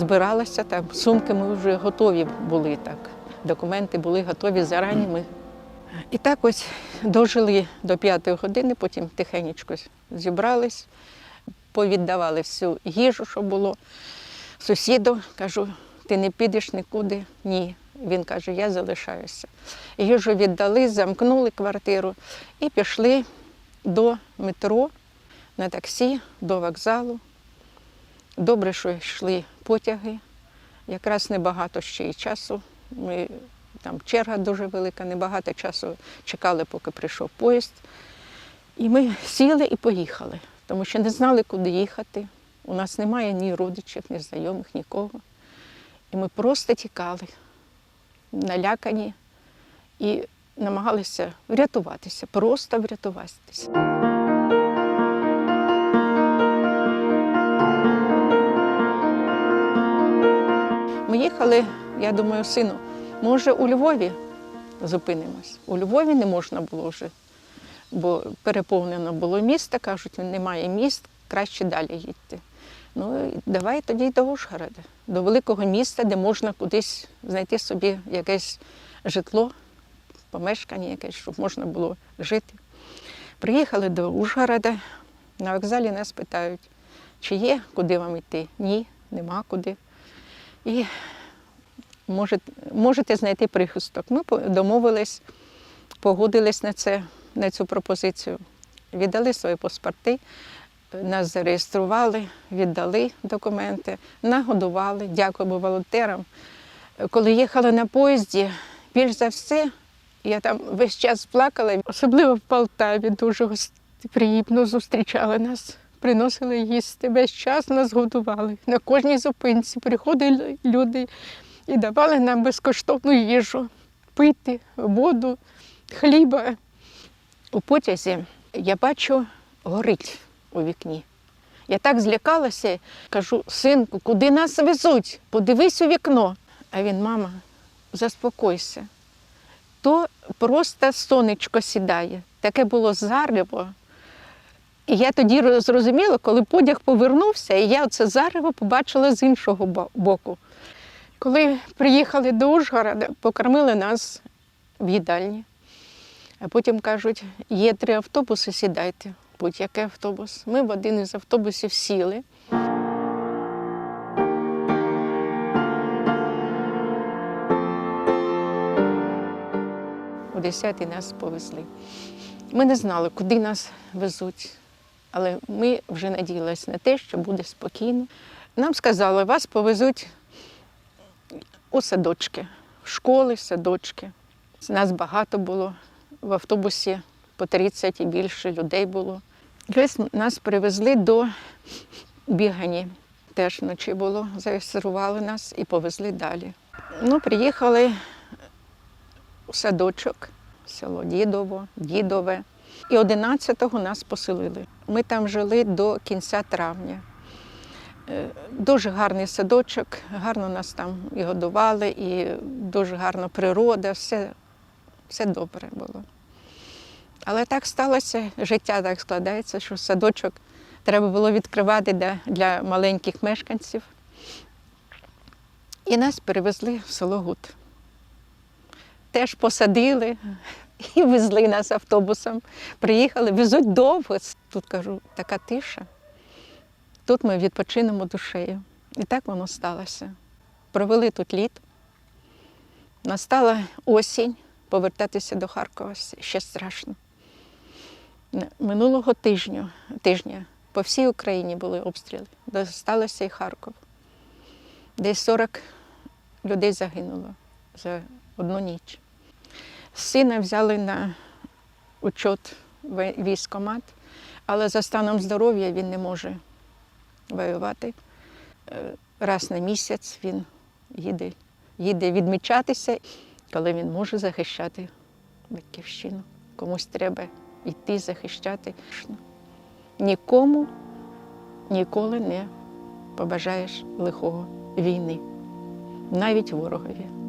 збиралася там. Сумки ми вже готові були так. Документи були готові зарані. Ми. І так ось дожили до п'ятої години, потім тихенечко зібрались, повіддавали всю їжу, що було. Сусіду кажу, ти не підеш нікуди? Ні. Він каже, я залишаюся. Їжу віддали, замкнули квартиру і пішли до метро на таксі, до вокзалу. Добре, що йшли потяги. Якраз небагато ще й часу. Ми, там черга дуже велика, небагато часу чекали, поки прийшов поїзд. І ми сіли і поїхали, тому що не знали, куди їхати. У нас немає ні родичів, ні знайомих, нікого. І ми просто тікали, налякані і намагалися врятуватися, просто врятуватися. Ми я думаю, сину, може, у Львові зупинимось. У Львові не можна було вже, бо переповнено було місто, кажуть, немає міст, краще далі їдьте. Ну, давай тоді до Ужгорода, до великого міста, де можна кудись знайти собі якесь житло, помешкання якесь, щоб можна було жити. Приїхали до Ужгорода, на вокзалі нас питають, чи є, куди вам йти? Ні, нема куди. І можете, знайти прихисток. Ми домовились, погодились на це, на цю пропозицію. Віддали свої паспорти, нас зареєстрували, віддали документи, нагодували, дякуємо волонтерам. Коли їхали на поїзді, більш за все, я там весь час плакала, особливо в Полтаві дуже гостеприємно зустрічали нас. Приносили їсти, весь час нас годували. На кожній зупинці приходили люди і давали нам безкоштовну їжу, пити, воду, хліба. У потязі я бачу, горить у вікні. Я так злякалася, кажу, синку, куди нас везуть? Подивись у вікно. А він, мама, заспокойся. То просто сонечко сідає. Таке було зарево. І я тоді роз- зрозуміла, коли потяг повернувся, і я це зарево побачила з іншого боку. Коли приїхали до Ужгорода, покормили нас в їдальні. А потім кажуть, є три автобуси, сідайте, будь-який автобус. Ми в один із автобусів сіли. О 10 нас повезли. Ми не знали, куди нас везуть, але ми вже надіялися на те, що буде спокійно. Нам сказали, вас повезуть у садочки, школи, садочки. Нас багато було в автобусі, по 30 і більше людей було. І ось нас привезли до Бігані. Теж вночі було, зареєстрували нас і повезли далі. Ну, приїхали у садочок, село Дідово, Дідове. І 11-го нас поселили. Ми там жили до кінця травня. Е, Дуже гарний садочок, гарно нас там і годували, і дуже гарна природа, все, все добре було. Але так сталося, життя так складається, що садочок треба було відкривати для, для маленьких мешканців. І нас перевезли в село Гуд. Теж посадили і везли нас автобусом. Приїхали, везуть довго. Тут кажу, така тиша. Тут ми відпочинемо душею. І так воно сталося. Провели тут літо. Настала осінь, повертатися до Харкова ще страшно. Минулого тижня, тижня по всій Україні були обстріли. Досталося і Харков. Десь 40 людей загинуло за одну ніч. Сина взяли на учет в військкомат, але за станом здоров'я він не може воювати. Е, Раз на місяць він їде, їде відмічатися, коли він може захищати батьківщину. Комусь треба йти захищати. Нікому ніколи не побажаєш лихого війни, навіть ворогові.